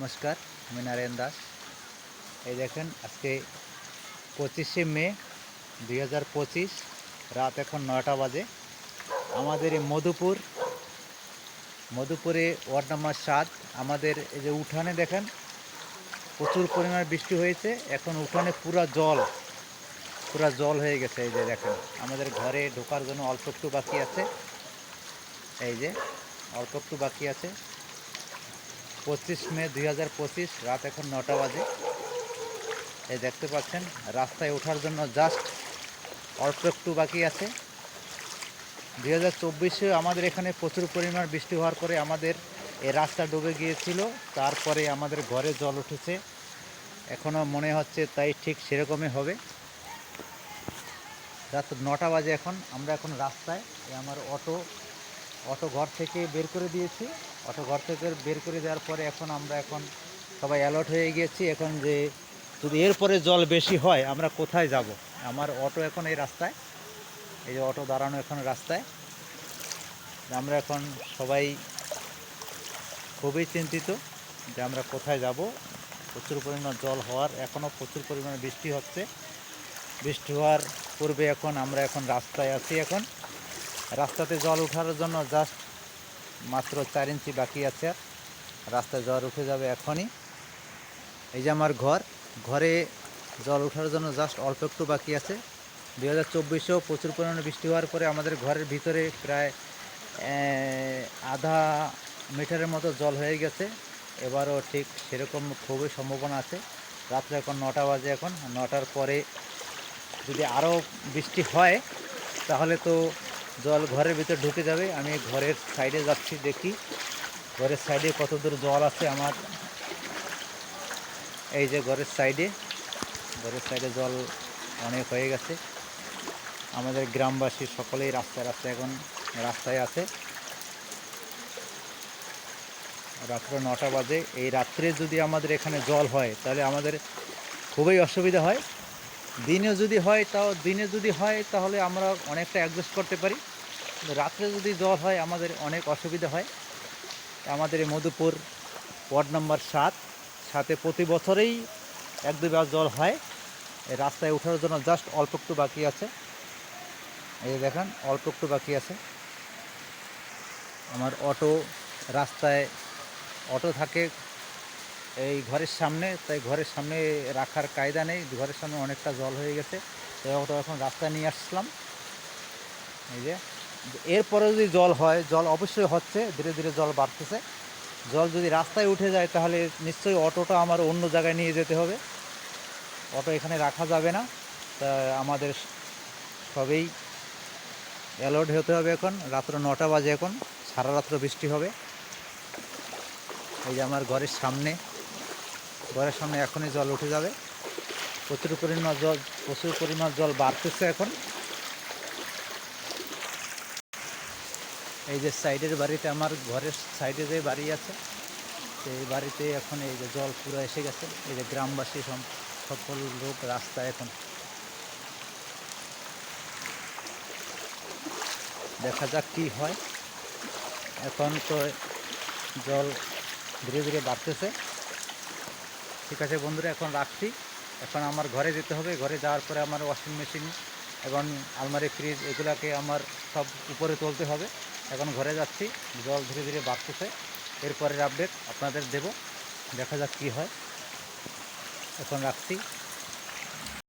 নমস্কার, আমি নারায়ণ দাস। এই দেখেন, আজকে পঁচিশে মে দুই হাজার পঁচিশ, রাত এখন নয়টা বাজে। আমাদের এই মধুপুর, মধুপুরে ওয়ার্ড নাম্বার সাত, আমাদের এই যে উঠানে দেখেন, প্রচুর পরিমাণে বৃষ্টি হয়েছে। এখন উঠানে পুরা জল পুরা জল হয়ে গেছে এই যে দেখেন। আমাদের ঘরে ঢোকার জন্য অল্প একটু বাকি আছে। এই যে, অল্প একটু বাকি আছে। পঁচিশ মে দুই হাজার পঁচিশ, রাত এখন নটা বাজে। এই দেখতে পাচ্ছেন, রাস্তায় ওঠার জন্য জাস্ট অল্প একটু বাকি আছে। দুই হাজার চব্বিশে আমাদের এখানে প্রচুর পরিমাণ বৃষ্টি হওয়ার পরে আমাদের এই রাস্তা ডুবে গিয়েছিল, তারপরে আমাদের ঘরে জল উঠেছে। এখনও মনে হচ্ছে তাই ঠিক সেরকমই হবে। রাত নটা বাজে এখন, আমরা এখন রাস্তায় আমার অটো অটো ঘর থেকে বের করে দিয়েছি। অটো ঘর থেকে বের করে দেওয়ার পরে এখন আমরা এখন সবাই অ্যালার্ট হয়ে গিয়েছি এখন যে যদি এরপরে জল বেশি হয়, আমরা কোথায় যাব? আমার অটো এখন এই রাস্তায়। এই যে অটো দাঁড়ানো এখন রাস্তায়। আমরা এখন সবাই খুবই চিন্তিত যে আমরা কোথায় যাব। প্রচুর পরিমাণ জল হওয়ার এখনও প্রচুর পরিমাণে বৃষ্টি হচ্ছে। বৃষ্টি হওয়ার পূর্বে এখন আমরা এখন রাস্তায় আছি এখন। রাস্তাতে জল ওঠার জন্য জাস্ট মাত্র চার ইঞ্চি বাকি আছে। রাস্তায় জল উঠে যাবে এখনই। এই যে আমার ঘর, ঘরে জল ওঠার জন্য জাস্ট অল্প একটু বাকি আছে। দু হাজার চব্বিশেও প্রচুর পরিমাণে বৃষ্টি হওয়ার পরে আমাদের ঘরের ভিতরে প্রায় আধা মিটারের মতো জল হয়ে গেছে। এবারও ঠিক সেরকম খুবই সম্ভাবনা আছে। রাত্রে এখন নটা বাজে এখন। নটার পরে যদি আরও বৃষ্টি হয়, তাহলে তো জল ঘরের ভিতর ঢুকে যাবে। আমি ঘরের সাইডে যাচ্ছি, দেখি। ঘরের সাইডে কত দূর জল আছে আমার। এই যে ঘরের সাইডে ঘরের সাইডে জল অনেক হয়ে গেছে। আমাদের গ্রামবাসী সকলেই রাস্তায় রাস্তায় এখন রাস্তায় আছে। রাত্র নটা বাজে। এই রাত্রে যদি আমাদের এখানে জল হয়, তাহলে আমাদের খুবই অসুবিধা হয়। দিনে যদি হয়, তাও দিনে যদি হয়, তাহলে আমরা অনেকটা অ্যাডজাস্ট করতে পারি। রাত্রে যদি জল হয়, আমাদের অনেক অসুবিধা হয়। আমাদের এই মধুপুর ওয়ার্ড নম্বর সাত, সাথে প্রতি বছরেই এক দুবার জল হয়। রাস্তায় ওঠার জন্য জাস্ট অল্প একটু বাকি আছে। এই দেখেন, অল্প একটু বাকি আছে। আমার অটো রাস্তায়, অটো থাকে এই ঘরের সামনে, তাই ঘরের সামনে রাখার কায়দা নেই। ঘরের সামনে অনেকটা জল হয়ে গেছে। তাই অটো এখন রাস্তায় নিয়ে আসলাম। এই যে এরপরে যদি জল হয়, জল অবশ্যই হচ্ছে, ধীরে ধীরে জল বাড়তেছে। জল যদি রাস্তায় উঠে যায়, তাহলে নিশ্চয়ই অটোটা আমার অন্য জায়গায় নিয়ে যেতে হবে। অটো এখানে রাখা যাবে না। তা আমাদের সবেই অ্যালার্ট হতে হবে এখন। রাত্র নটা বাজে এখন, সারা রাত্র বৃষ্টি হবে। এই যে আমার ঘরের সামনে ঘরের সামনে এখনই জল উঠে যাবে। প্রচুর পরিমাণ জল, প্রচুর পরিমাণ জল বাড়তেছে এখন। এই যে সাইডের বাড়িতে আমার ঘরের সাইডে যে বাড়ি আছে সেই বাড়িতে এখন এই যে জল পুরো এসে গেছে। এই যে গ্রামবাসী সকল লোক রাস্তা এখন। দেখা যাক কি হয়। এখন তো জল ধীরে ধীরে বাড়তেছে। ঠিক আছে বন্ধুরা, এখন রাখছি। এখন আমার ঘরে যেতে হবে। ঘরে যাওয়ার পরে আমার ওয়াশিং মেশিন এবং আলমারি ফ্রিজ এগুলাকে আমার সব উপরে তুলতে হবে। এখন ঘরে যাচ্ছি, জল ধীরে ধীরে বাড়তেছে। এরপরের আপডেট আপনাদের দেব, দেখা যাক কী হয়। এখন রাখছি।